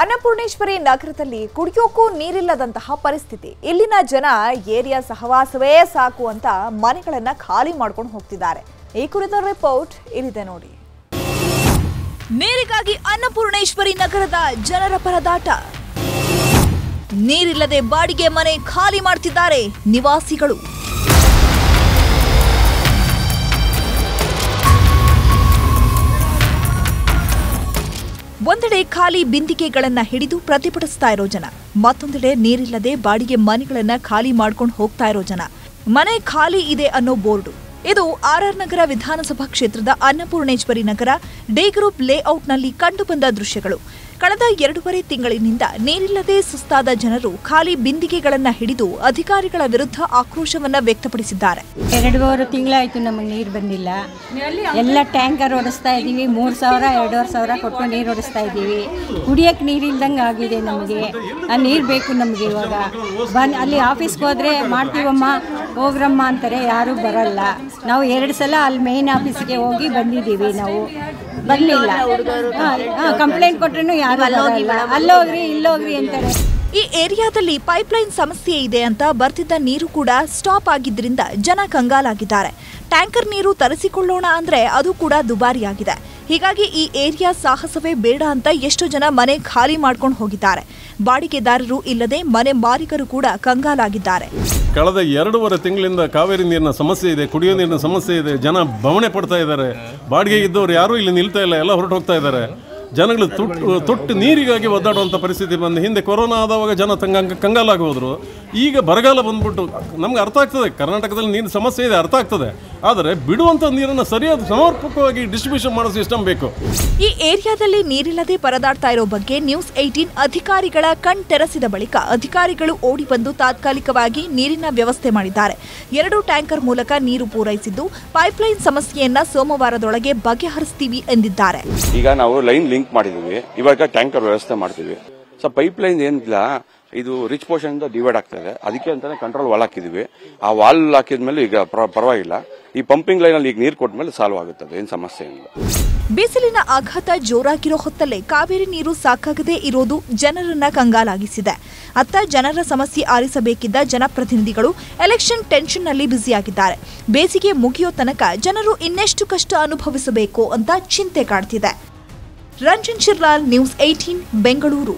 ಅನ್ನಪೂರ್ಣೇಶ್ವರಿ ನಗರದಲ್ಲಿ ಕುಡಿಯೋಕ್ಕೂ ನೀರಿಲ್ಲದಂತಹ ಪರಿಸ್ಥಿತಿ. ಇಲ್ಲಿನ ಜನ ಏರಿಯಾ ಸಹವಾಸವೇ ಸಾಕು ಅಂತ ಮನೆಗಳನ್ನ ಖಾಲಿ ಮಾಡ್ಕೊಂಡು ಹೋಗ್ತಿದ್ದಾರೆ. ಈ ಕುರಿತ ರಿಪೋರ್ಟ್ ಇಲ್ಲಿದೆ ನೋಡಿ. ನೀರಿಗಾಗಿ ಅನ್ನಪೂರ್ಣೇಶ್ವರಿ ನಗರದ ಜನರ ಪರದಾಟ. ನೀರಿಲ್ಲದೆ ಬಾಡಿಗೆ ಮನೆ ಖಾಲಿ ಮಾಡ್ತಿದ್ದಾರೆ ನಿವಾಸಿಗಳು. ಒಂದೆಡೆ ಖಾಲಿ ಬಿಂದಿಗೆಗಳನ್ನ ಹಿಡಿದು ಪ್ರತಿಭಟಿಸ್ತಾ ಇರೋ ಜನ. ಮತ್ತೊಂದೆಡೆ ನೀರಿಲ್ಲದೆ ಬಾಡಿಗೆ ಮನೆಗಳನ್ನ ಖಾಲಿ ಮಾಡ್ಕೊಂಡು ಹೋಗ್ತಾ ಇರೋ ಜನ. ಮನೆ ಖಾಲಿ ಇದೆ ಅನ್ನೋ ಬೋರ್ಡು. ಇದು ಆರ್ಆರ್ ನಗರ ವಿಧಾನಸಭಾ ಕ್ಷೇತ್ರದ ಅನ್ನಪೂರ್ಣೇಶ್ವರಿ ನಗರ, ಡೇ ಗ್ರೂಪ್ ಲೇಔಟ್ನಲ್ಲಿ ಕಂಡುಬಂದ ದೃಶ್ಯಗಳು. ಕಳೆದ ಎರಡೂವರೆ ತಿಂಗಳಿನಿಂದ ನೀರಿಲ್ಲದೆ ಸುಸ್ತಾದ ಜನರು ಖಾಲಿ ಬಿಂದಿಗೆಗಳನ್ನು ಹಿಡಿದು ಅಧಿಕಾರಿಗಳ ವಿರುದ್ಧ ಆಕ್ರೋಶವನ್ನ ವ್ಯಕ್ತಪಡಿಸಿದ್ದಾರೆ. ಎರಡೂವರೆ ತಿಂಗಳಾಯ್ತು ನಮಗೆ ನೀರು ಬಂದಿಲ್ಲ. ಎಲ್ಲ ಟ್ಯಾಂಕರ್ ಓಡಿಸ್ತಾ ಇದ್ದೀವಿ. ಮೂರು ಸಾವಿರ, ಎರಡೂವರೆ ಸಾವಿರ ಕೊಟ್ಟು ನೀರು ಓಡಿಸ್ತಾ ಇದ್ದೀವಿ. ಕುಡಿಯೋಕ್ಕೆ ನೀರಿಲ್ದಂಗೆ ಆಗಿದೆ ನಮಗೆ. ಆ ನೀರು ಬೇಕು ನಮಗೆ ಇವಾಗ. ಬನ್, ಅಲ್ಲಿ ಆಫೀಸ್ಗೆ ಹೋದರೆ ಮಾಡ್ತೀವಮ್ಮ, ಹೋಗ್ರಮ್ಮ ಅಂತಾರೆ. ಯಾರೂ ಬರಲ್ಲ. ನಾವು ಎರಡು ಸಲ ಅಲ್ಲಿ ಮೇನ್ ಆಫೀಸ್ಗೆ ಹೋಗಿ ಬಂದಿದ್ದೀವಿ ನಾವು. ಬರಲಿಲ್ಲ. ಕಂಪ್ಲೇಂಟ್ ಕೊಟ್ರೂ. ಯಾರು ಅಲ್ಲೋಗ್ರಿ ಇಲ್ಲೋಗ್ರಿ ಅಂತಾರೆ. ಈ ಏರಿಯಾದಲ್ಲಿ ಪೈಪ್ಲೈನ್ ಸಮಸ್ಯೆ ಇದೆ ಅಂತ ಬರ್ತಿದ್ದ ನೀರು ಕೂಡ ಸ್ಟಾಪ್ ಆಗಿದ್ದರಿಂದ ಜನ ಕಂಗಾಲಾಗಿದ್ದಾರೆ. ಟ್ಯಾಂಕರ್ ನೀರು ತರಿಸಿಕೊಳ್ಳೋಣ ಅಂದ್ರೆ ಅದು ಕೂಡ ದುಬಾರಿಯಾಗಿದೆ. ಹೀಗಾಗಿ ಈ ಏರಿಯಾ ಸಾಹಸವೇ ಬೇಡ ಅಂತ ಎಷ್ಟು ಜನ ಮನೆ ಖಾಲಿ ಮಾಡ್ಕೊಂಡು ಹೋಗಿದ್ದಾರೆ. ಬಾಡಿಗೆದಾರರು ಇಲ್ಲದೆ ಮನೆ ಮಾಲೀಕರು ಕೂಡ ಕಂಗಾಲಾಗಿದ್ದಾರೆ. ಕಳೆದ ಎರಡೂವರೆ ತಿಂಗಳಿಂದ ಕಾವೇರಿ ನೀರಿನ ಸಮಸ್ಯೆ ಇದೆ, ಕುಡಿಯೋ ನೀರಿನ ಸಮಸ್ಯೆ ಇದೆ, ಜನ ಬವಣೆ ಪಡ್ತಾ ಇದ್ದಾರೆ. ಬಾಡಿಗೆ ಇದ್ದವರು ಯಾರೂ ಇಲ್ಲಿ ನಿಲ್ತಾ ಇಲ್ಲ, ಎಲ್ಲ ಹೊರಟು ಹೋಗ್ತಾ ಇದ್ದಾರೆ. ಜನಗಳು ತುಟ್ಟು ತೊಟ್ಟು ನೀರಿಗಾಗಿ ಒದ್ದಾಡುವಂಥ ಪರಿಸ್ಥಿತಿ ಬಂದು ಹಿಂದೆ ಕೊರೋನಾ ಆದವಾಗ ಜನ ತಂಗ ಕಂಗಾಲಾಗಿ ಹೋದ್ರು ಈಗ ಬರಗಾಲ ಬಂದ್ಬಿಟ್ಟು ನಮ್ಗೆ ಅರ್ಥ ಆಗ್ತದೆ. ಕರ್ನಾಟಕದಲ್ಲಿ ನೀರಿನ ಸಮಸ್ಯೆ ಇದೆ ಅರ್ಥ ಆಗ್ತದೆ. ಆದರೆ ಬಿಡುವಂಥ ನೀರನ್ನು ಸರಿಯಾದ ಸಮರ್ಪಕವಾಗಿ ಡಿಸ್ಟ್ರಿಬ್ಯೂಷನ್ ಮಾಡೋ ಸಿಸ್ಟಮ್ ಬೇಕು. ಈ ಏರಿಯಾದಲ್ಲಿ ನೀರಿಲ್ಲದೆ ಪರದಾಡ್ತಾ ಇರೋ ಬಗ್ಗೆ ನ್ಯೂಸ್ ಏಟೀನ್ ಅಧಿಕಾರಿಗಳ ಕಣ್ ತೆರೆಸಿದ ಬಳಿಕ ಅಧಿಕಾರಿಗಳು ಓಡಿ ಬಂದು ತಾತ್ಕಾಲಿಕವಾಗಿ ನೀರಿನ ವ್ಯವಸ್ಥೆ ಮಾಡಿದ್ದಾರೆ. ಎರಡು ಟ್ಯಾಂಕರ್ ಮೂಲಕ ನೀರು ಪೂರೈಸಿದ್ದು ಪೈಪ್ಲೈನ್ ಸಮಸ್ಯೆಯನ್ನ ಸೋಮವಾರದೊಳಗೆ ಬಗೆಹರಿಸ್ತೀವಿ ಎಂದಿದ್ದಾರೆ. ಈಗ ನಾವು ಲೈನ್ ಲಿಂಕ್ ಮಾಡಿದೀವಿ ಇವಾಗ ಟ್ಯಾಂಕರ್ ವ್ಯವಸ್ಥೆ ಮಾಡ್ತೀವಿ. ಸೊ ಪೈಪ್ ಲೈನ್ ಏನಿಲ್ಲ, ಇದು ರಿಚ್ ಪೋರ್ಷನ್ ಇಂದ ಡಿವೈಡ್ ಆಗ್ತದೆ ಅದಕ್ಕೆ ಅಂತಾನೆ ಕಂಟ್ರೋಲ್ ವಾಲ್ ಹಾಕಿದ್ವಿ ಆ ವಾಲ್ ಹಾಕಿದ್ಮೇಲೆ ಈಗ ಪರವಾಗಿಲ್ಲ. ಈ ಪಂಪಿಂಗ್ ಲೈನ್ ಅಲ್ಲಿ ಈಗ ನೀರು ಕೊಟ್ಮೇಲೆ ಸಾಲ್ವ್ ಆಗುತ್ತದೆ. ಏನ್ ಸಮಸ್ಯೆ ಇಲ್ಲ. ಬಿಸಿಲಿನ ಆಘಾತ ಜೋರಾಗಿರೋ ಹೊತ್ತಲ್ಲೇ ಕಾವೇರಿ ನೀರು ಸಾಕಾಗದೇ ಇರೋದು ಜನರನ್ನ ಕಂಗಾಲಾಗಿಸಿದೆ. ಅತ್ತ ಜನರ ಸಮಸ್ಯೆ ಆರಿಸಬೇಕಿದ್ದ ಜನಪ್ರತಿನಿಧಿಗಳು ಎಲೆಕ್ಷನ್ ಟೆನ್ಷನ್ನಲ್ಲಿ ಬ್ಯುಸಿಯಾಗಿದ್ದಾರೆ. ಬೇಸಿಗೆ ಮುಗಿಯೋ ತನಕ ಜನರು ಇನ್ನೆಷ್ಟು ಕಷ್ಟ ಅನುಭವಿಸಬೇಕು ಅಂತ ಚಿಂತೆ ಕಾಡ್ತಿದೆ. Ranjan Shirlal, news eighteen Bengaluru.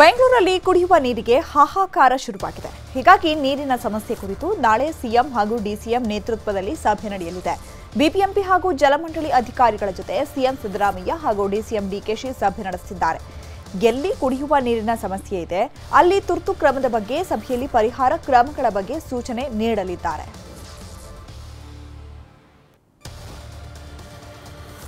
ಬೆಂಗಳೂರಲ್ಲಿ ಕುಡಿಯುವ ನೀರಿಗೆ ಹಾಹಾಕಾರ ಶುರುವಾಗಿದೆ. ಹೀಗಾಗಿ ನೀರಿನ ಸಮಸ್ಯೆ ಕುರಿತು ನಾಳೆ ಸಿಎಂ ಹಾಗೂ ಡಿಸಿಎಂ ನೇತೃತ್ವದಲ್ಲಿ ಸಭೆ ನಡೆಯಲಿದೆ. ಬಿಬಿಎಂಪಿ ಹಾಗೂ ಜಲಮಂಡಳಿ ಅಧಿಕಾರಿಗಳ ಜೊತೆ ಸಿಎಂ ಸಿದ್ದರಾಮಯ್ಯ ಹಾಗೂ ಡಿಸಿಎಂ ಡಿಕೆಶಿ ಸಭೆ ನಡೆಸಿದ್ದಾರೆ ಎಲ್ಲಿ ಕುಡಿಯುವ ನೀರಿನ ಸಮಸ್ಯೆ ಇದೆ, ಅಲ್ಲಿ ತುರ್ತು ಕ್ರಮದ ಬಗ್ಗೆ ಸಭೆಯಲ್ಲಿ ಪರಿಹಾರ ಕ್ರಮಗಳ ಬಗ್ಗೆ ಸೂಚನೆ ನೀಡಲಿದ್ದಾರೆ.